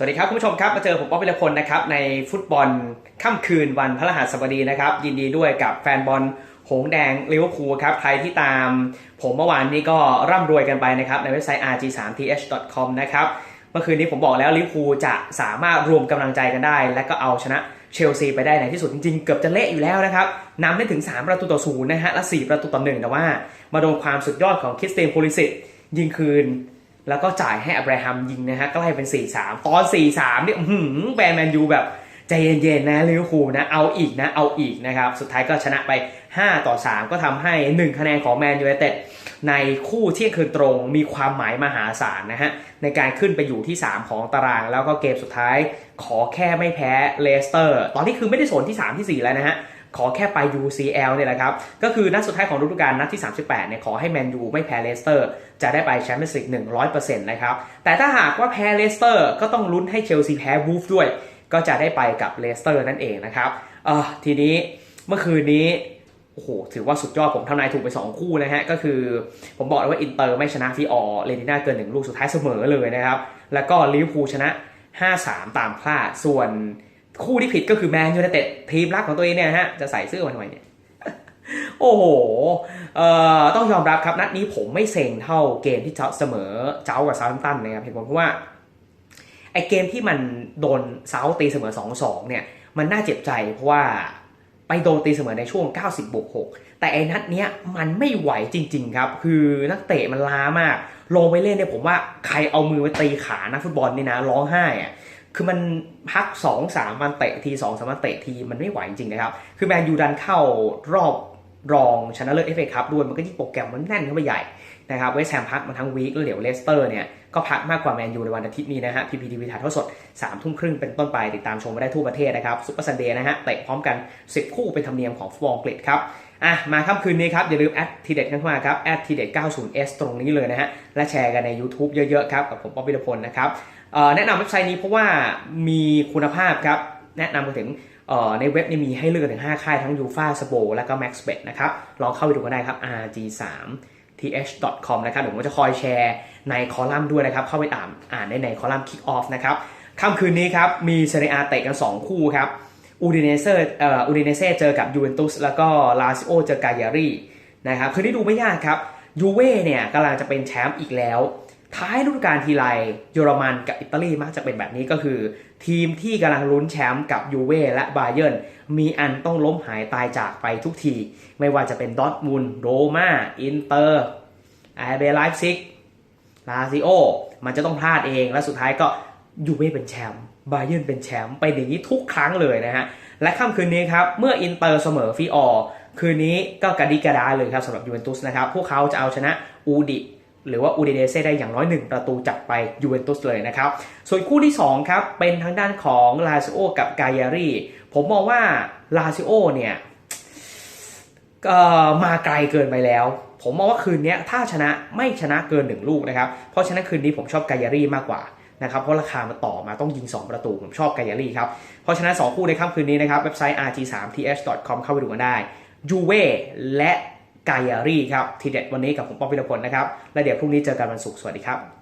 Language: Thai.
สวัสดีครับคุณผู้ชมครับมาเจอผมป๊อปวิรพลนะครับในฟุตบอลค่ำคืนวันพฤหัสบดีนะครับ ยินดีด้วยกับแฟนบอลหงแดงลิเวอร์พูลครับใครที่ตาม ผมเมื่อวานนี้ก็ร่ำรวยกันไปนะครับในเว็บไซต์ rg3th.com นะครับเมื่อคืนนี้ผมบอกแล้วลิเวอร์พูลจะสามารถรวมกำลังใจกันได้ และก็เอาชนะเชลซีไปได้ในที่สุดจริงๆ เกือบจะเละอยู่แล้วนะครับนำได้ถึง 3 ประตูต่อศูนย์นะฮะและ 4 ประตูต่อหนึ่งแต่ว่า มาโดนความสุดยอดของคริสเตียนโพลิสิตยิงคืน แล้วก็จ่ายให้อับราฮัมยิงนะฮะก็ไล่เป็น 4-3 ตอน 4-3เนี่ยหือแบรนแมนยูแบบใจเย็นๆนะลิเวอร์พูลนะเอาอีกนะเอาอีกนะครับสุดท้ายก็ชนะไป 5 ต่อ 3 ก็ทำให้ 1 คะแนนของแมนยูไนเต็ดในคู่เที่ยงคืนตรงมีความหมายมหาศาลนะฮะในการขึ้นไปอยู่ที่ 3 ของตาราง แล้วก็เกมสุดท้ายขอแค่ไม่แพ้เลสเตอร์ ตอนนี้คือไม่ได้โซนที่ 3 ที่ 4 แล้วนะฮะ ขอแค่ไป UCL เนี่ยแหละครับ ก็คือนัดสุดท้ายของฤดูกาลนัดที่ 38 เนี่ยขอให้แมนยูไม่แพ้เลสเตอร์ จะได้ไปแชมเปี้ยนส์ลีก100%นะครับ แต่ถ้าหากว่าแพ้เลสเตอร์ก็ต้องลุ้นให้เชลซีแพ้วูฟด้วย ก็จะได้ไปกับเลสเตอร์นั่นเองนะครับเออทีนี้เมื่อคืนนี้โอ้โห ถือว่าสุดยอดผมทำนายถูกไป 2 คู่นะฮะ ก็คือผมบอกเลยว่าอินเตอร์ไม่ชนะฟีออร์เลติน่าเกิน 1 ลูกสุดท้ายเสมอเลยนะครับ แล้วก็ลิเวอร์พูลชนะ 5-3 ตามพลาดส่วน คู่ที่ผิดก็คือแมนยูไนเต็ดทีมรักของตัวเองเนี่ยฮะจะใส่เสื้อมาทำไมเนี่ยโอ้โหเอ่อต้องยอมรับครับนัดนี้ผมไม่เซ็งเท่าเกมที่เสมอเจ้ากับซาร์ตันนะครับเหตุผลเพราะว่าไอเกมที่มันโดนเซาตีเสมอ2-2เนี่ยมันน่าเจ็บใจเพราะว่าไปโดนตีเสมอในช่วง 90บวก6แต่ไอ้นัดเนี้ยมันไม่ไหวจริง ๆ ครับ คือนักเตะมันล้ามาก ลงไปเล่นเนี่ยผมว่าใครเอามือไปตีขานักฟุตบอลนี่นะร้องไห้อะ คือมันพัก2 3วันเตะที2 3วันเตะทีมันไม่ไหวจริงๆนะครับ คือแมนยูดันเข้ารอบรองชนะเลิศเอฟเอคัพด้วยมันก็ยิ่งโปรแกรมมันแน่นเข้าไปใหญ่นะครับเวสแฮมพักมาทั้งวีคแล้วเดี๋ยวเลสเตอร์เนี่ยก็พักมากกว่าแมนยูในวันอาทิตย์นี้นะฮะ PPTV ถ่ายทอดสด3ทุ่มครึ่งเป็นต้นไปติดตามชมได้ทั่วประเทศนะครับซุปเปอร์ซันเดย์นะฮะเตะพร้อมกัน 10 คู่เป็นธรรมเนียมของฟุตบอลอังกฤษครับ อะมาค่ำคืนนี้ครับ อย่าลืมแอดทีเด็ดกันเข้ามาครับแอดทีเด็ด 90s ตรงนี้เลยนะฮะ และแชร์กันใน YouTube เยอะๆครับ กับผมป๊อปวิรพลนะครับแนะนำเว็บไซต์นี้เพราะว่ามีคุณภาพครับ แนะนำไปถึงในเว็บนี่มีให้เลือกถึง 5 ค่ายทั้ง u f a s b o และก็ MaxBet นะครับ ลองเข้าไปดูกันได้ครับ RG3 th.com นะครับเดี๋ยวผมจะคอยแชร์ในคอลัมน์ด้วยนะครับ เข้าไปอ่านอ่านได้ในคอลัมน์ Kick Off นะครับค่ำคืนนี้ครับมีเซเรียอาเตะกัน 2 คู่ครับ อูดิเนเซอร์เอ่ออูดิเนเซ่เจอกับยูเวนตุสแล้วก็ลาซิโอเจอกายารีนะครับคืนนี้ดูไม่ยากครับยูเว่เนี่ยกำลังจะเป็นแชมป์อีกแล้ว ท้ายฤดูกาลทีไรเยอรมันกับอิตาลีมักจะเป็นแบบนี้ก็คือ ทีมที่กำลังลุ้นแชมป์กับยูเว่และบาเยิร์นมีอันต้องล้มหายตายจากไปทุกที ไม่ว่าจะเป็นดอทมุนโรมาอินเตอร์ไอเบไลฟ์ซิกลาซิโอมันจะต้องพลาดเองและสุดท้ายก็ยูเว่เป็นแชมป์ บาเยิร์นเป็นแชมป์ไปอย่างนี้ทุกครั้งเลยนะฮะ และค่ำคืนนี้ครับ เมื่ออินเตอร์เสมอฟีออร์คืนนี้ก็กระดิกระดาเลยครับสำหรับยูเวนตุสนะครับ พวกเขาจะเอาชนะอูดิหรือว่าอูดิเนเซได้อย่างน้อย 1 ประตูจับไปยูเวนตุสเลยนะครับ ส่วนคู่ที่ 2 ครับ เป็นทางด้านของลาซิโอกับกายารีผมมองว่าลาซิโอเนี่ยมาไกลเกินไปแล้ว ผมมองว่าคืนนี้ถ้าชนะไม่ชนะเกิน 1 ลูกนะครับ เพราะฉะนั้นคืนนี้ผมชอบกายารีมากกว่า นะครับเพราะราคามันต่อมาต้องยิง 2 ประตู ผมชอบกายารีครับ เพราะฉะนั้น 2 คู่ในค่ำคืนนี้นะครับ เว็บไซต์ rg3th.com เข้าไปดูกันได้ยูเว่และกายารีครับ ทีเด็ดวันนี้กับผมป๊อปพิรพลนะครับ และเดี๋ยวพรุ่งนี้เจอกันวันศุกร์สวัสดีครับ